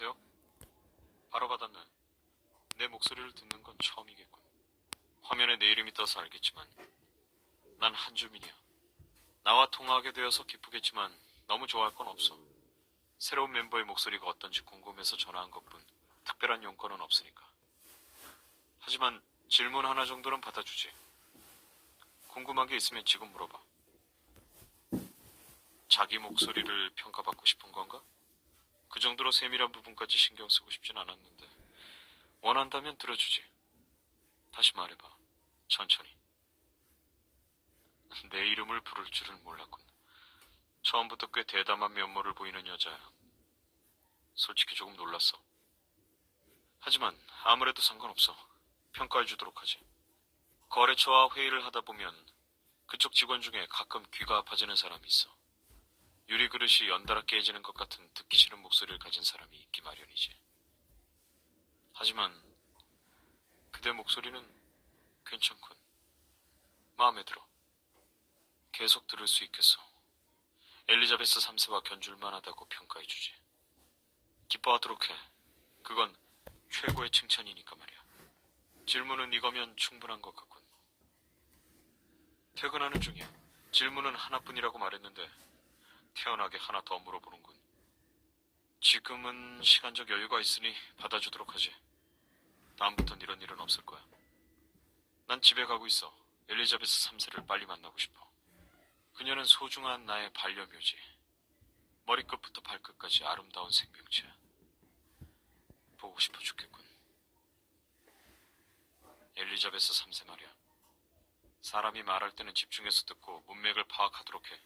여보세요? 바로 받았네. 내 목소리를 듣는 건 처음이겠군. 화면에 내 이름이 떠서 알겠지만 난 한주민이야. 나와 통화하게 되어서 기쁘겠지만 너무 좋아할 건 없어. 새로운 멤버의 목소리가 어떤지 궁금해서 전화한 것뿐 특별한 용건은 없으니까. 하지만 질문 하나 정도는 받아주지. 궁금한 게 있으면 지금 물어봐. 자기 목소리를 평가받고 싶은 건가? 그 정도로 세밀한 부분까지 신경 쓰고 싶진 않았는데 원한다면 들어주지. 다시 말해봐. 천천히. 내 이름을 부를 줄은 몰랐군. 처음부터 꽤 대담한 면모를 보이는 여자야. 솔직히 조금 놀랐어. 하지만 아무래도 상관없어. 평가해 주도록 하지. 거래처와 회의를 하다 보면 그쪽 직원 중에 가끔 귀가 아파지는 사람이 있어. 유리 그릇이 연달아 깨지는 것 같은 듣기 싫은 목소리를 가진 사람이 있기 마련이지. 하지만 그대 목소리는 괜찮군. 마음에 들어. 계속 들을 수 있겠어. 엘리자베스 3세와 견줄만 하다고 평가해주지. 기뻐하도록 해. 그건 최고의 칭찬이니까 말이야. 질문은 이거면 충분한 것 같군. 퇴근하는 중이야. 질문은 하나뿐이라고 말했는데 태연하게 하나 더 물어보는군. 지금은 시간적 여유가 있으니 받아주도록 하지. 다음부턴 이런 일은 없을 거야. 난 집에 가고 있어. 엘리자베스 3세를 빨리 만나고 싶어. 그녀는 소중한 나의 반려묘지. 머리끝부터 발끝까지 아름다운 생명체야. 보고 싶어 죽겠군. 엘리자베스 3세 말이야. 사람이 말할 때는 집중해서 듣고 문맥을 파악하도록 해.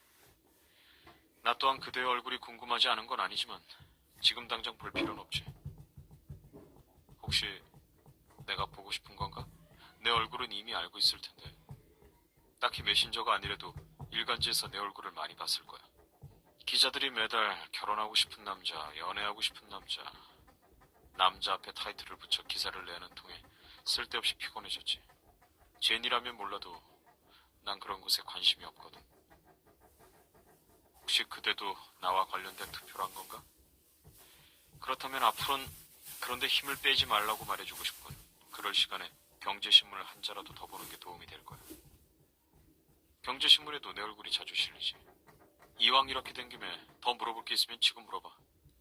나 또한 그대의 얼굴이 궁금하지 않은 건 아니지만 지금 당장 볼 필요는 없지. 혹시 내가 보고 싶은 건가? 내 얼굴은 이미 알고 있을 텐데. 딱히 메신저가 아니래도 일간지에서 내 얼굴을 많이 봤을 거야. 기자들이 매달 결혼하고 싶은 남자, 연애하고 싶은 남자, 남자 앞에 타이틀을 붙여 기사를 내는 통에 쓸데없이 피곤해졌지. 제니라면 몰라도 난 그런 곳에 관심이 없거든. 혹시 그대도 나와 관련된 투표를 한 건가? 그렇다면 앞으로는 그런데 힘을 빼지 말라고 말해주고 싶군. 그럴 시간에 경제신문을 한 자라도 더 보는 게 도움이 될 거야. 경제신문에도 내 얼굴이 자주 실리지. 이왕 이렇게 된 김에 더 물어볼 게 있으면 지금 물어봐.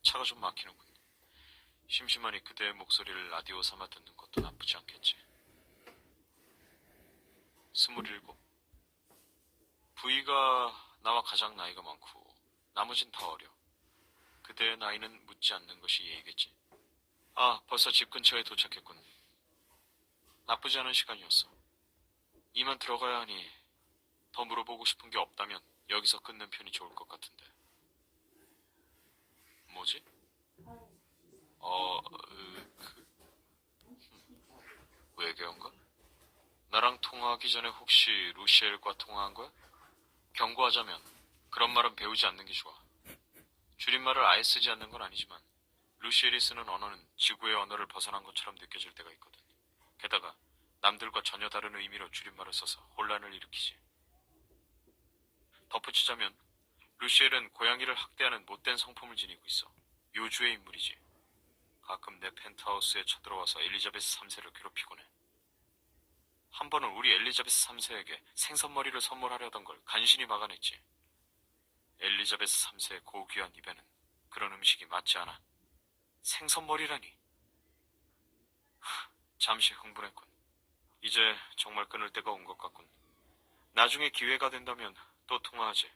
차가 좀 막히는군. 심심하니 그대의 목소리를 라디오 삼아 듣는 것도 나쁘지 않겠지. 스물일곱. 부이가 나와 가장 나이가 많고 나머진 다 어려. 그대의 나이는 묻지 않는 것이 예의겠지. 아, 벌써 집 근처에 도착했군. 나쁘지 않은 시간이었어. 이만 들어가야 하니 더 물어보고 싶은 게 없다면 여기서 끊는 편이 좋을 것 같은데. 뭐지? 어, 으, 그, 음, 외계어인가? 나랑 통화하기 전에 혹시 루시엘과 통화한 거야? 경고하자면 그런 말은 배우지 않는 게 좋아. 줄임말을 아예 쓰지 않는 건 아니지만 루시엘이 쓰는 언어는 지구의 언어를 벗어난 것처럼 느껴질 때가 있거든. 게다가 남들과 전혀 다른 의미로 줄임말을 써서 혼란을 일으키지. 덧붙이자면 루시엘은 고양이를 학대하는 못된 성품을 지니고 있어. 요주의 인물이지. 가끔 내 펜트하우스에 쳐들어와서 엘리자베스 3세를 괴롭히곤 해. 한 번은 우리 엘리자베스 3세에게 생선머리를 선물하려던 걸 간신히 막아냈지. 엘리자베스 3세의 고귀한 입에는 그런 음식이 맞지 않아. 생선머리라니. 하, 잠시 흥분했군. 이제 정말 끊을 때가 온 것 같군. 나중에 기회가 된다면 또 통화하지.